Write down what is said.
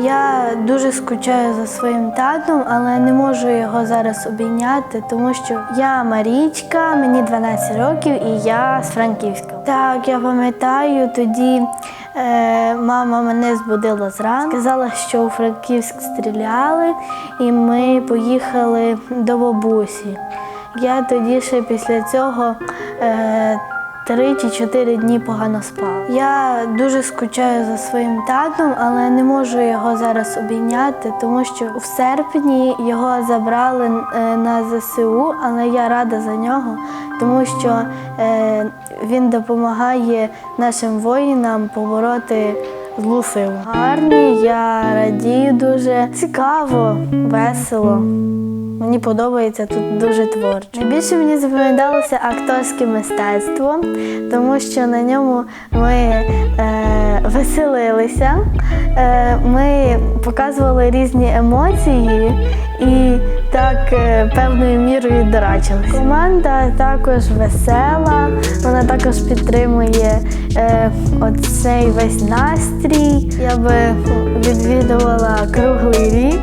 Я дуже скучаю за своїм татом, але не можу його зараз обійняти, тому що я Марічка, мені 12 років і я з Франківська. Так, я пам'ятаю, тоді е, мама мене збудила зранку, сказала, що у Франківськ стріляли, і ми поїхали до бабусі. Я тоді ще після цього. Е, Три чи чотири дні погано спала. Я дуже скучаю за своїм татом, але не можу його зараз обійняти, тому що в серпні його забрали е, на ЗСУ, але я рада за нього, тому що е, він допомагає нашим воїнам побороти злу силу. Гарні, я радію дуже цікаво, весело. Мені подобається тут дуже творчо. Найбільше мені запам'яталося акторське мистецтво, тому що на ньому ми е, веселилися, е, ми показували різні емоції і так е, певною мірою дорачилися. Команда також весела, вона також підтримує е, оцей весь настрій. Я би відвідувала круглий рік.